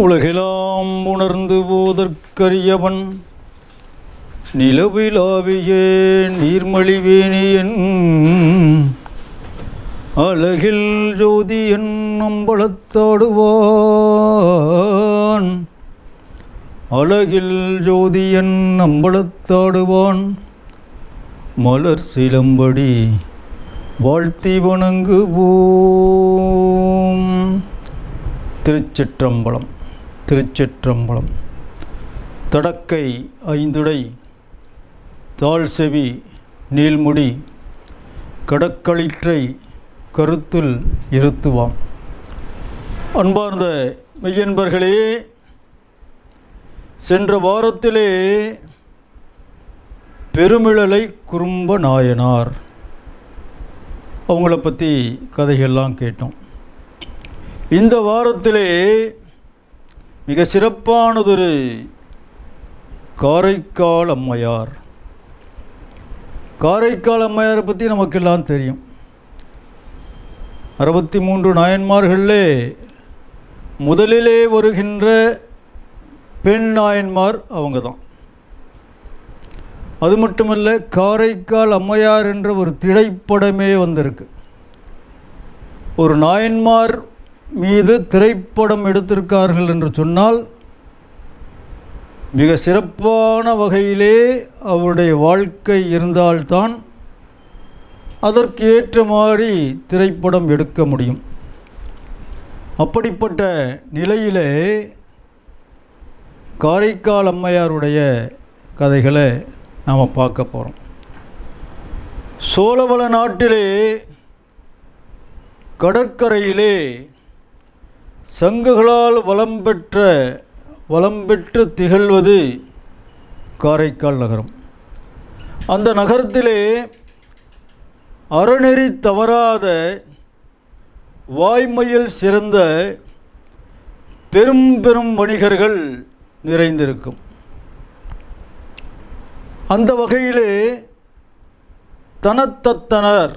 உலகெலாம் உணர்ந்து போதற்கரியவன். நிலவிலாவியே நீர்மழிவேணியன் அழகில் ஜோதியன் அம்பலத்தாடுவான் அழகில் ஜோதியன் அம்பலத்தாடுவான் மலர் சிலம்படி வாழ்த்தி வணங்குவோம். திருச்சிற்றம்பலம். திருச்சிற்றம்பலம். தடக்கை ஐந்துடை தாழ் செவி நீள்முடி கடக்களிற்றை கருத்தில் இருத்துவாம். அன்பார்ந்த மெய்யன்பர்களே சென்ற வாரத்திலே பெருமிழலை குறும்ப நாயனார். அவங்கள பற்றி கதைகள்லாம் கேட்டோம். இந்த வாரத்திலே மிக சிறப்பானதொரு காரைக்கால் அம்மையார். காரைக்கால் அம்மையாரை பற்றி நமக்கெல்லாம் தெரியும். அறுபத்தி மூன்று நாயன்மார்களிலே முதலிலே வருகின்ற பெண் நாயன்மார் அவங்க தான் அது மட்டுமல்ல காரைக்கால் அம்மையார் என்ற ஒரு திரைப்படமே வந்திருக்கு. ஒரு நாயன்மார் மீது திரைப்படம் எடுத்திருக்கார்கள் என்று சொன்னால் மிக சிறப்பான வகையிலே அவருடைய வாழ்க்கை இருந்தால்தான் அதற்கு ஏற்ற மாதிரி திரைப்படம் எடுக்க முடியும். அப்படிப்பட்ட நிலையிலே காரைக்கால் அம்மையாருடைய கதைகளை நாம் பார்க்க போகிறோம் சோழவள நாட்டிலே கடற்கரையிலே சங்குகளால் வளம் பெற்ற வளம் பெற்று திகழ்வது காரைக்கால் நகரம். அந்த நகரத்திலே அறநெறி தவறாத வாய்மையில் சிறந்த பெரும் பெரும் வணிகர்கள் நிறைந்திருக்கும். அந்த வகையிலே தனத்தத்தனார்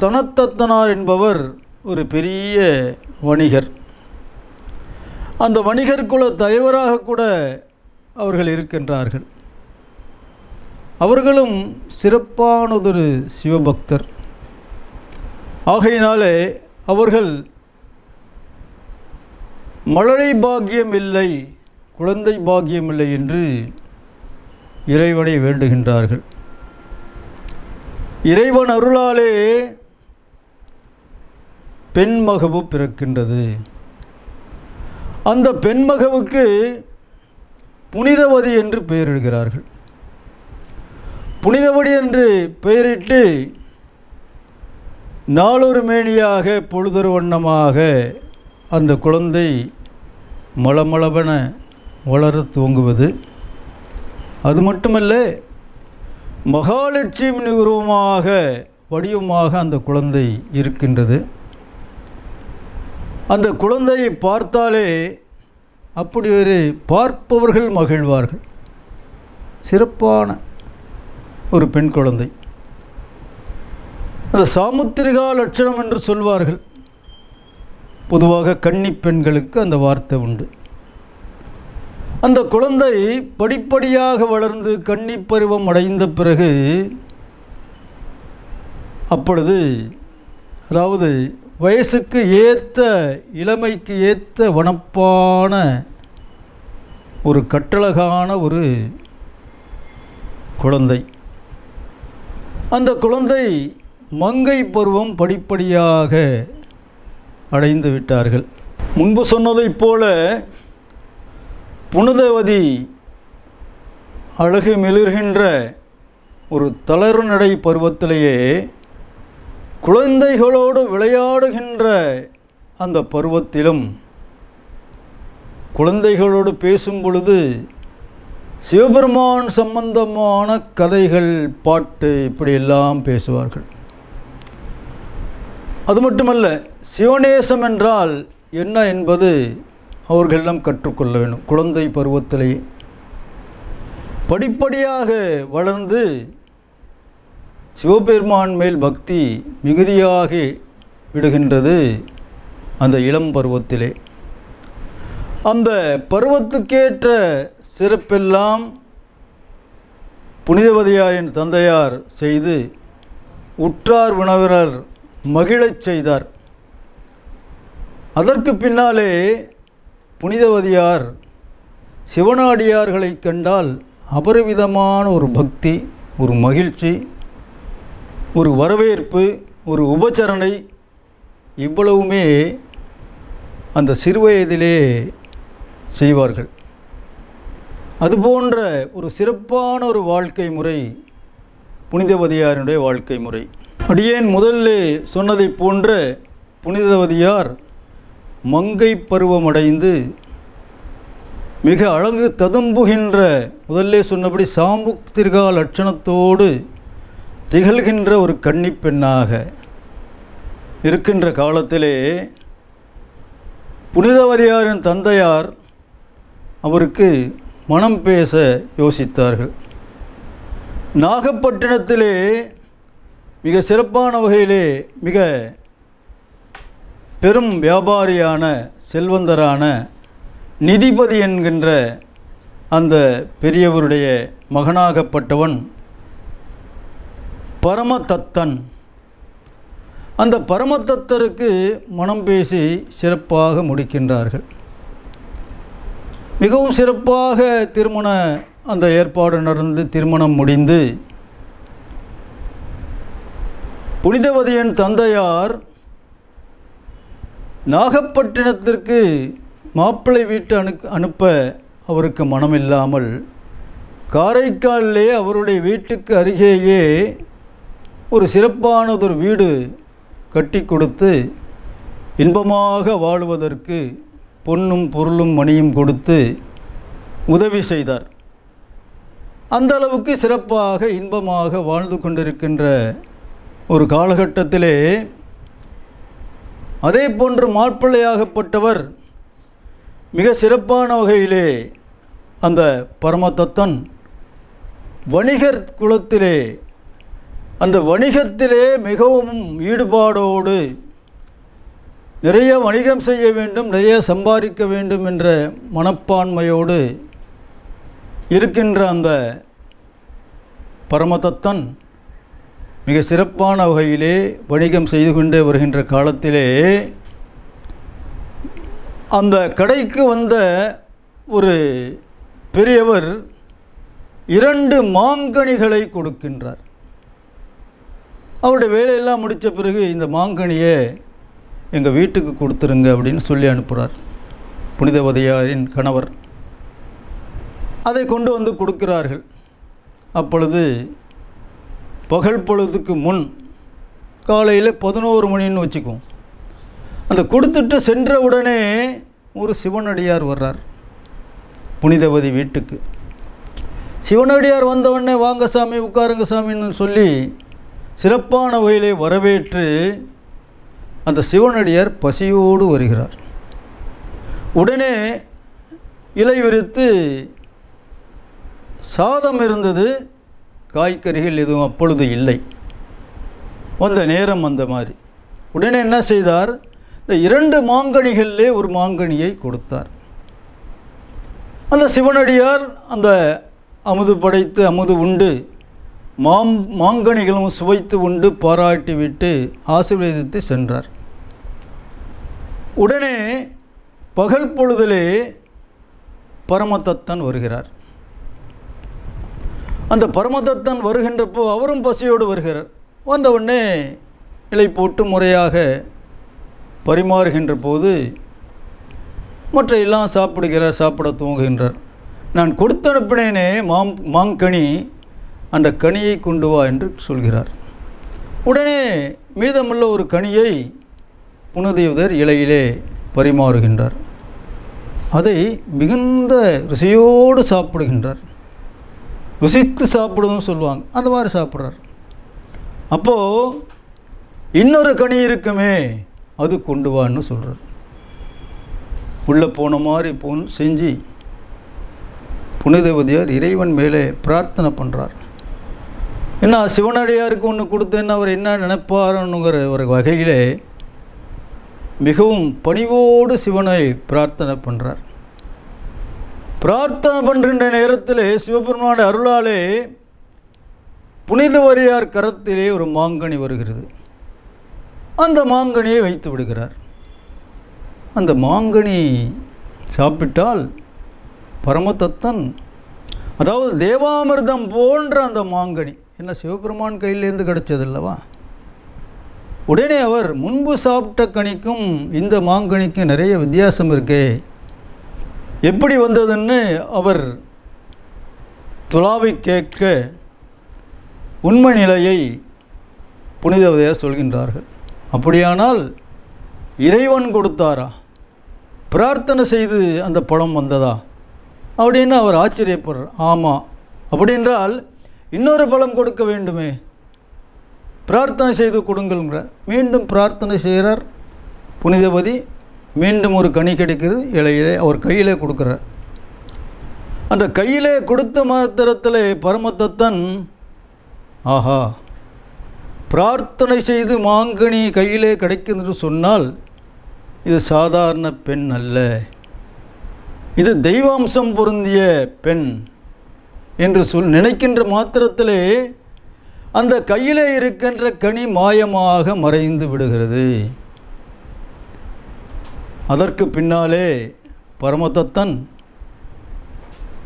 தனத்தத்தனார் என்பவர் ஒரு பெரிய வணிகர். அந்த வணிகர் குல தலைவராக கூட அவர்கள் இருக்கின்றார்கள். அவர்களும் சிறப்பானதொரு சிவபக்தர். ஆகையினாலே அவர்கள் மழலை பாக்கியம் இல்லை குழந்தை பாக்கியம் இல்லை என்று இறைவனை வேண்டுகின்றார்கள். இறைவன் அருளாலே பெண்மகவு பிறக்கின்றது. அந்த பெண்மகவுக்கு புனிதவதி என்று பெயரிடுகிறார்கள். புனிதவடி என்று பெயரிட்டு நாளொரு மேனியாக பொழுதொரு வண்ணமாக அந்த குழந்தை மளமளவென வளர துவங்குவது. அது மட்டுமல்ல மகாலட்சுமி உருவமாக வடிவமாக அந்த குழந்தை இருக்கின்றது. அந்த குழந்தையை பார்த்தாலே அப்படி ஒரு பார்ப்பவர்கள் மகிழ்வார்கள். சிறப்பான ஒரு பெண் குழந்தை. அந்த சாமுத்திரிகா லட்சணம் என்று சொல்வார்கள். பொதுவாக கன்னி பெண்களுக்கு அந்த வார்த்தை உண்டு. அந்த குழந்தை படிப்படியாக வளர்ந்து கன்னி பருவம் அடைந்த பிறகு அப்பொழுது அதாவது வயசுக்கு ஏற்ற இளமைக்கு ஏற்ற வனப்பான ஒரு கட்டழகான ஒரு குழந்தை. அந்த குழந்தை மங்கை பருவம் படிப்படியாக அடைந்து விட்டார்கள். முன்பு சொன்னதைப் போல புனிதவதி அழகு மிளிர்கின்ற ஒரு தளர்நடை பருவத்திலேயே குழந்தைகளோடு விளையாடுகின்ற அந்த பருவத்திலும் குழந்தைகளோடு பேசும் பொழுது சிவபெருமான் சம்பந்தமான கதைகள் பாட்டு இப்படியெல்லாம் பேசுவார்கள். அது மட்டுமல்ல சிவநேசம் என்றால் என்ன என்பது அவர்களிடம் கற்றுக்கொள்ள வேண்டும். குழந்தை பருவத்திலேயே படிப்படியாக வளர்ந்து சிவபெருமான் மேல் பக்தி மிகுதியாகி விடுகின்றது அந்த இளம் பருவத்திலே. அந்த பருவத்துக்கேற்ற சிறப்பெல்லாம் புனிதவதியாரின் தந்தையார் செய்து உற்றார் உணவினர் மகிழச் செய்தார். அதற்கு பின்னாலே புனிதவதியார் சிவனாடியார்களை கண்டால் அபரிவிதமான ஒரு பக்தி ஒரு மகிழ்ச்சி ஒரு வரவேற்பு ஒரு உபச்சரணை இவ்வளவுமே அந்த சிறுவயதிலே செய்வார்கள். அதுபோன்ற ஒரு சிறப்பான ஒரு வாழ்க்கை முறை புனிதவதியாருடைய வாழ்க்கை முறை. அடியேன் முதல்ல சொன்னதைப் போன்ற புனிதவதியார் மங்கை பருவமடைந்து மிக அழகு ததும்புகின்ற முதல்ல சொன்னபடி சாமுத்திரிகா லட்சணத்தோடு திகழ்கின்ற ஒரு கன்னிப்பெண்ணாக இருக்கின்ற காலத்திலே புனிதவதியாரின் தந்தையார் அவருக்கு மனம் பேச யோசித்தார்கள். நாகப்பட்டினத்திலே மிக சிறப்பான வகையிலே மிக பெரும் வியாபாரியான செல்வந்தரான நிதிபதி என்கின்ற அந்த பெரியவருடைய மகனாகப்பட்டவன் பரமதத்தன். அந்த பரமதத்தருக்கு மனம் பேசி சிறப்பாக முடிக்கின்றார்கள். மிகவும் சிறப்பாக திருமண அந்த ஏற்பாடு நடந்து திருமணம் முடிந்து புனிதவதியின் தந்தையார் நாகப்பட்டினத்திற்கு மாப்பிள்ளை வீட்டு அனு அனுப்ப அவருக்கு மனமில்லாமல் காரைக்காலிலே அவருடைய வீட்டுக்கு அருகேயே ஒரு சிறப்பானதொரு வீடு கட்டி கொடுத்து இன்பமாக வாழ்வதற்கு பொன்னும் பொருளும் மணியும் கொடுத்து உதவி செய்தார். அந்த அளவுக்கு சிறப்பாக இன்பமாக வாழ்ந்து கொண்டிருக்கின்ற ஒரு காலகட்டத்திலே அதே போன்று மாப்பிள்ளையாகப்பட்டவர் மிக சிறப்பான வகையிலே அந்த பரமதத்தன் வணிகர் குலத்திலே அந்த வணிகத்திலே மிகவும் ஈடுபாடோடு நிறைய வணிகம் செய்ய வேண்டும் நிறைய சம்பாதிக்க வேண்டும் என்ற மனப்பான்மையோடு இருக்கின்ற அந்த பரமதத்தன் மிக சிறப்பான வகையிலே வணிகம் செய்து கொண்டே வருகின்ற காலத்திலே அந்த கடைக்கு வந்த ஒரு பெரியவர் இரண்டு மாங்கனிகளை கொடுக்கின்றார். அவருடைய வேலையெல்லாம் முடித்த பிறகு இந்த மாங்கனியை எங்கள் வீட்டுக்கு கொடுத்துருங்க அப்படின்னு சொல்லி அனுப்புகிறார் புனிதவதியாரின் கணவர். அதை கொண்டு வந்து கொடுக்கிறார்கள். அப்பொழுது பகல் பொழுதுக்கு முன் காலையில் பதினோரு மணின்னு வச்சுக்குவோம். அந்த கொடுத்துட்டு சென்ற உடனே ஒரு சிவனடியார் வர்றார். புனிதவதி வீட்டுக்கு. சிவனடியார் வந்தவுடனே வாங்க சாமி உட்காருங்க சாமின்னு சொல்லி சிறப்பான வகையிலே வரவேற்று அந்த சிவனடியார் பசியோடு வருகிறார். உடனே இலை விரித்து சாதம் இருந்தது காய்கறிகள் எதுவும் அப்பொழுது இல்லை. வந்த நேரம் அந்த மாதிரி. உடனே என்ன செய்தார்? இந்த இரண்டு மாங்கனிகளிலே ஒரு மாங்கனியை கொடுத்தார். அந்த சிவனடியார் அந்த அமுது படைத்து அமுது உண்டு மாம் மாங்கனிகளும் சுவைத்து உண்டு பாராட்டிவிட்டு ஆசீர்வதித்து சென்றார். உடனே பகல் பொழுதிலே பரமதத்தன் வருகிறார். அந்த பரமதத்தன் வருகின்றப்போ அவரும் பசியோடு வருகிறார். வந்தவுடனே இலை போட்டு முறையாக பரிமாறுகின்ற போது மற்ற எல்லாம் சாப்பிடுகிறார் சாப்பிட தூங்குகின்றார் நான் கொடுத்து அனுப்பினேனே மாம் மாங்கனி அந்த கனியை கொண்டு வா என்று சொல்கிறார். உடனே மீதமுள்ள ஒரு கனியை புனதேவதர் இலையிலே பரிமாறுகின்றார். அதை மிகுந்த ருசியோடு சாப்பிடுகின்றார். ருசித்து சாப்பிடுதுன்னு சொல்லுவாங்க. அந்த மாதிரி சாப்பிட்றார். அப்போது இன்னொரு கனி இருக்குமே அது கொண்டு வான்னு சொல்கிறார் உள்ளே போன மாதிரி போன் செஞ்சு புனிதவதியார் இறைவன் மேலே பிரார்த்தனை பண்ணுறார் என்ன சிவனடியாருக்கு ஒன்று கொடுத்தேன்னு அவர் என்ன நினைப்பாருங்கிற ஒரு வகையிலே மிகவும் பணிவோடு சிவனை பிரார்த்தனை பண்ணுறார் பிரார்த்தனை பண்ணுகின்ற நேரத்தில் சிவபெருமான அருளாலே புனித வரியார் கரத்திலே ஒரு மாங்கனி வருகிறது. அந்த மாங்கனியை வைத்து விடுகிறார். அந்த மாங்கனி சாப்பிட்டால் பரமதத்தன் அதாவது தேவாமிர்தம் போன்ற அந்த மாங்கனி என்ன சிவபெருமான் கையிலேருந்து கிடைச்சதில்லவா? உடனே அவர் முன்பு சாப்பிட்ட கனிக்கும் இந்த மாங்கனிக்கும் நிறைய வித்தியாசம் இருக்கே. எப்படி வந்ததுன்னு அவர் துலாவை கேட்க உண்மை நிலையை புனிதவதையார் சொல்கின்றார்கள். அப்படியானால் இறைவன் கொடுத்தாரா? பிரார்த்தனை செய்து அந்த பழம் வந்ததா? அப்படின்னு அவர் ஆச்சரியப்படுறார். ஆமாம் அப்படின்றால் இன்னொரு பலம் கொடுக்க வேண்டுமே. பிரார்த்தனை செய்து கொடுங்கள்ங்கிற. மீண்டும் பிரார்த்தனை செய்கிறார். புனிதபதி மீண்டும் ஒரு கனி கிடைக்கிறது. இலையிலே அவர் கையிலே கொடுக்குறார். அந்த கையிலே கொடுத்த மாத்திரத்தில் பரமதத்தன் ஆஹா பிரார்த்தனை செய்து மாங்கனி கையிலே கிடைக்கும் என்று சொன்னால் இது சாதாரண பெண் அல்ல. இது தெய்வாம்சம் பொருந்திய பெண். என்று சொல் நினைக்கின்ற மாத்திரத்திலே அந்த கையிலே இருக்கின்ற கனி மாயமாக மறைந்து விடுகிறது. அதற்கு பின்னாலே பரமதத்தன்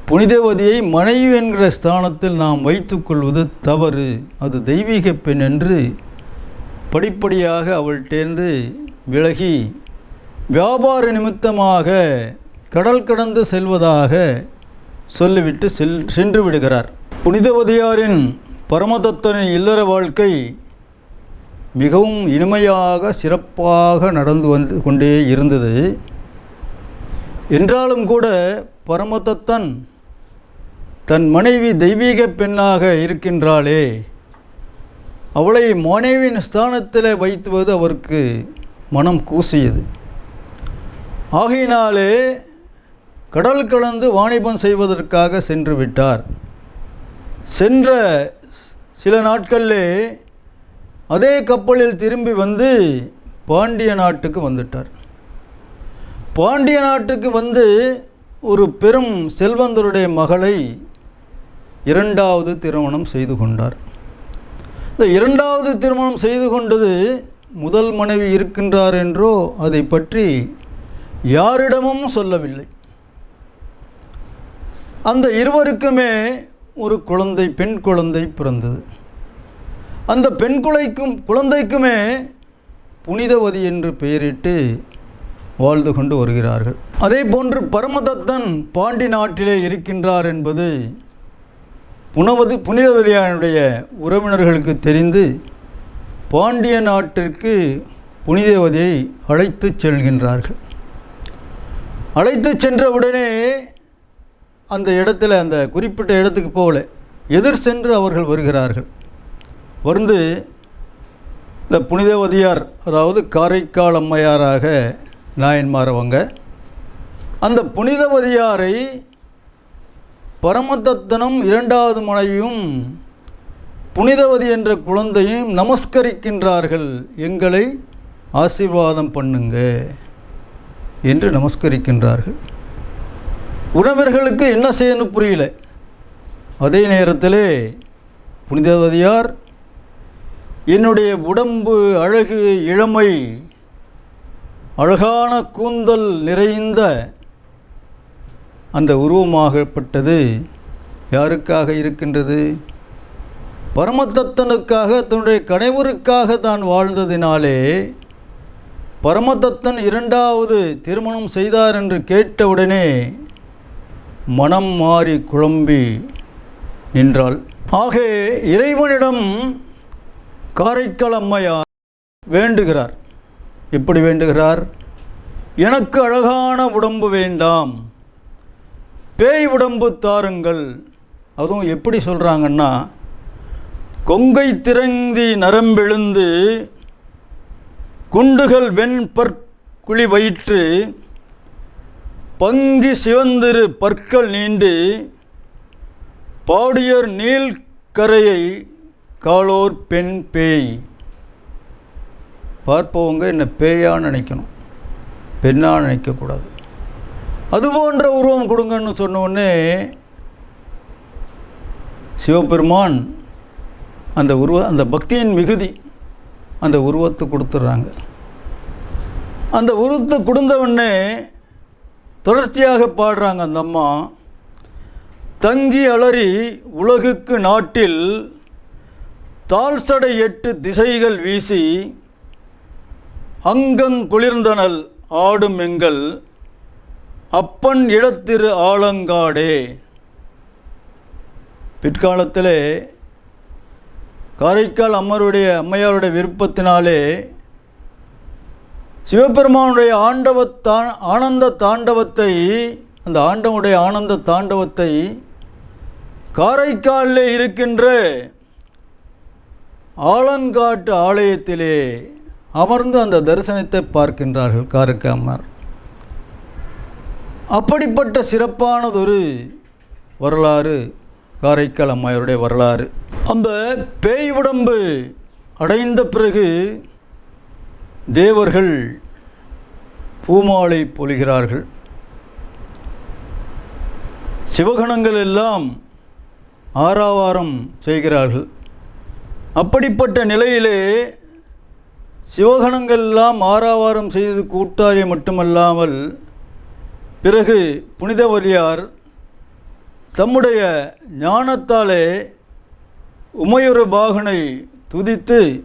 புனிதவதியை மனைவி என்கிற ஸ்தானத்தில் நாம் வைத்துக்கொள்வது தவறு. அது தெய்வீக பெண் என்று படிப்படியாக அவள்கிட்டேருந்து விலகி வியாபார நிமித்தமாக கடல் கடந்து செல்வதாக சொல்லிவிட்டு செல் சென்று விடுகிறார். புனிதவதியாரின் பரமதத்தனின் இல்லற வாழ்க்கை மிகவும் இனிமையாக சிறப்பாக நடந்து வந்து கொண்டே இருந்தது. என்றாலும் கூட பரமதத்தன் தன் மனைவி தெய்வீக பெண்ணாக இருக்கின்றாளே. அவளை மனைவியின் ஸ்தானத்தில் வைத்துவது அவருக்கு மனம் கூசியது. ஆகையினாலே கடல் கலந்து வாணிபம் செய்வதற்காக சென்று விட்டார். சென்ற சில நாட்களிலே அதே கப்பலில் திரும்பி வந்து பாண்டிய நாட்டுக்கு வந்துட்டார். பாண்டிய நாட்டுக்கு வந்து ஒரு பெரும் செல்வந்தருடைய மகளை இரண்டாவது திருமணம் செய்து கொண்டார். இந்த இரண்டாவது திருமணம் செய்து கொண்டது முதல் மனைவி இருக்கின்றார் என்றோ அதை பற்றி யாரிடமும் சொல்லவில்லை. அந்த இருவருக்குமே ஒரு குழந்தை பெண் குழந்தை பிறந்தது. அந்த பெண் குலைக்கும் குழந்தைக்குமே புனிதவதி என்று பெயரிட்டு வாழ்ந்து கொண்டு வருகிறார்கள். அதே போன்று பரமதத்தன் பாண்டி நாட்டிலே இருக்கின்றார் என்பது புனவதி புனிதவதியானுடைய உறவினர்களுக்கு தெரிந்து பாண்டிய நாட்டிற்கு புனிதவதியை அழைத்து செல்கின்றார்கள். அழைத்து சென்றவுடனே அந்த இடத்துல அந்த குறிப்பிட்ட இடத்துக்கு போகல. எதிர் சென்று அவர்கள் வருகிறார்கள். வந்து இந்த புனிதவதியார் அதாவது காரைக்கால் அம்மையாராக நாயன்மார் அவங்க அந்த புனிதவதியாரை பரமதத்தனும் இரண்டாவது மனைவியும் புனிதவதி என்ற குழந்தையும் நமஸ்கரிக்கின்றார்கள். எங்களை ஆசீர்வாதம் பண்ணுங்க என்று நமஸ்கரிக்கின்றார்கள். உணவர்களுக்கு என்ன செய்யணும் புரியல. அதே நேரத்திலே புனிதவதியார் என்னுடைய உடம்பு அழகு இளமை அழகான கூந்தல் நிறைந்த அந்த உருவமாகப்பட்டது யாருக்காக இருக்கின்றது? பரமதத்தனுக்காக தன்னுடைய கணவருக்காக தான் வாழ்ந்ததினாலே பரமதத்தன் இரண்டாவது திருமணம் செய்தார் என்று கேட்டவுடனே மனம் மாறி குழம்பி நின்றாள். ஆக இறைவனிடம் காரைக்கால் அம்மையார் வேண்டுகிறார். எப்படி வேண்டுகிறார்? எனக்கு அழகான உடம்பு வேண்டாம். பேய் உடம்பு தாருங்கள். அதுவும் எப்படி சொல்கிறாங்கன்னா கொங்கை திறந்தி நரம்பெழுந்து குண்டுகள் வெண்பற்குழி வயிற்று பங்கி சிவந்திரு பற்கள் நீண்டு பாடியர் நீள்கரையை காலோர் பெண் பேய். பார்ப்பவங்க என்ன பேயான்னு நினைக்கணும். பெண்ணாக நினைக்கக்கூடாது அது போன்ற உருவம் கொடுங்கன்னு சொன்னோடனே சிவபெருமான் அந்த உருவ அந்த பக்தியின் மிகுதி அந்த உருவத்தை கொடுத்துட்றாங்க. அந்த உருவத்தை கொடுத்தவொடனே தொடர்ச்சியாக பாடுறாங்க அந்த அம்மா. தங்கி அலறி உலகுக்கு நாட்டில் தாழ்சடை எட்டு திசைகள் வீசி அங்கங் குளிர்ந்தனல் ஆடும் எங்கள் அப்பன் இடத்திரு ஆலங்காடே. பிற்காலத்திலே காரைக்கால் அம்மருடைய அம்மையாருடைய விருப்பத்தினாலே சிவபெருமானுடைய ஆண்டவத்தா ஆனந்த தாண்டவத்தை அந்த ஆண்டவனுடைய ஆனந்த தாண்டவத்தை காரைக்காலில் இருக்கின்ற ஆலங்காட்டு ஆலயத்திலே அமர்ந்து அந்த தரிசனத்தை பார்க்கின்றார்கள் காரைக்காமர். அப்படிப்பட்ட சிறப்பானதொரு வரலாறு காரைக்கால் அம்மையாருடைய வரலாறு. அந்த பேய் உடம்பு அடைந்த பிறகு தேவர்கள் பூமாலை பொழிகிறார்கள். சிவகணங்கள் எல்லாம் ஆறாவாரம் செய்கிறார்கள். அப்படிப்பட்ட நிலையிலே சிவகணங்கள் எல்லாம் ஆறாவாரம் செய்து கூட்டாளி மட்டுமல்லாமல் பிறகு புனிதவலியார் தம்முடைய ஞானத்தாலே உமையொரு பாகனை துதித்து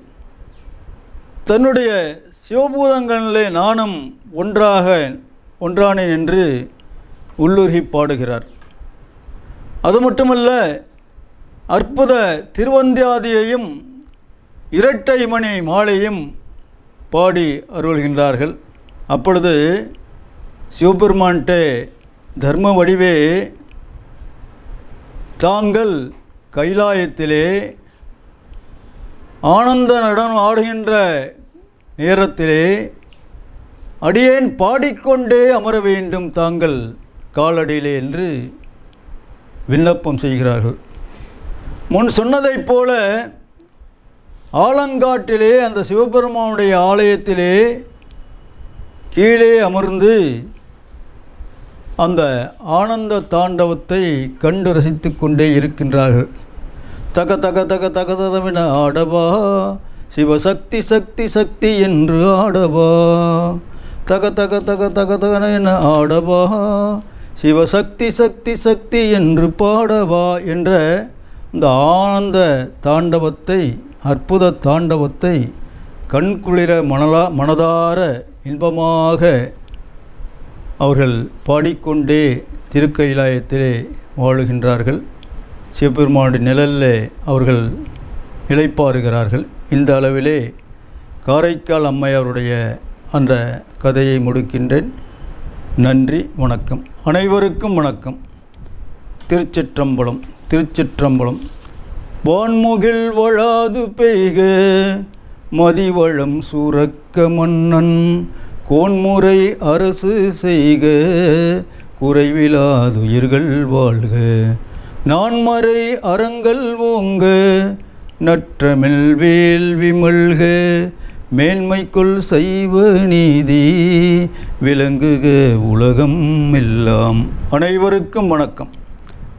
தன்னுடைய சிவபூதங்களிலே நானும் ஒன்றாக ஒன்றானேன் என்று உள்ளுருகி பாடுகிறார். அது மட்டுமல்ல அற்புத திருவந்தியாதியையும் இரட்டை மணி மாலையும் பாடி அருள்கின்றார்கள். அப்பொழுது சிவபெருமான்கிட்ட தர்ம வடிவே தாங்கள் கைலாயத்திலே ஆனந்த நடனம் ஆடுகின்ற நேரத்திலே அடியேன் பாடிக்கொண்டே அமர வேண்டும் தாங்கள் காலடியிலே என்று விண்ணப்பம் செய்கிறார்கள். முன் சொன்னதைப் போல ஆலங்காட்டிலே அந்த சிவபெருமானுடைய ஆலயத்திலே கீழே அமர்ந்து அந்த ஆனந்த தாண்டவத்தை கண்டு ரசித்து கொண்டே இருக்கின்றார்கள். தக தக தக தக தகவின ஆடவா சிவசக்தி சக்தி சக்தி என்று ஆடவா. தக தக தக தக தகன ஆடவா. சிவசக்தி சக்தி சக்தி என்று பாடவா என்ற இந்த ஆனந்த தாண்டவத்தை அற்புத தாண்டவத்தை கண்குளிர மணலா மனதார இன்பமாக அவர்கள் பாடிக்கொண்டே திருக்கைலாயத்திலே வாழுகின்றார்கள். சிவபெருமானுடைய நிழலில் அவர்கள் இளைப்பாறுகிறார்கள் இந்த அளவிலே காரைக்கால் அம்மையாருடைய அந்த கதையை முடிக்கின்றேன். நன்றி வணக்கம். அனைவருக்கும் வணக்கம். திருச்சிற்றம்பலம் திருச்சிற்றம்பலம். வான்முகில் வழாது பெய்க மதிவளம் சுரக்க மன்னன் கோன்முறை அரசு செய்க குறைவிலாதுயிர்கள் வாழ்க. நான்மறை அறங்கள் ஓங்க நற்றமிழ் வேள்வி மல்க மேன்மைக்குள் சைவ நீதி விளங்குக உலகம் எல்லாம். அனைவருக்கும் வணக்கம்.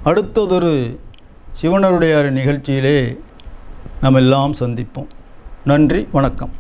அடுத்ததொரு சிவனருடைய நிகழ்ச்சியிலே நாம் எல்லாம் சந்திப்போம். நன்றி வணக்கம்.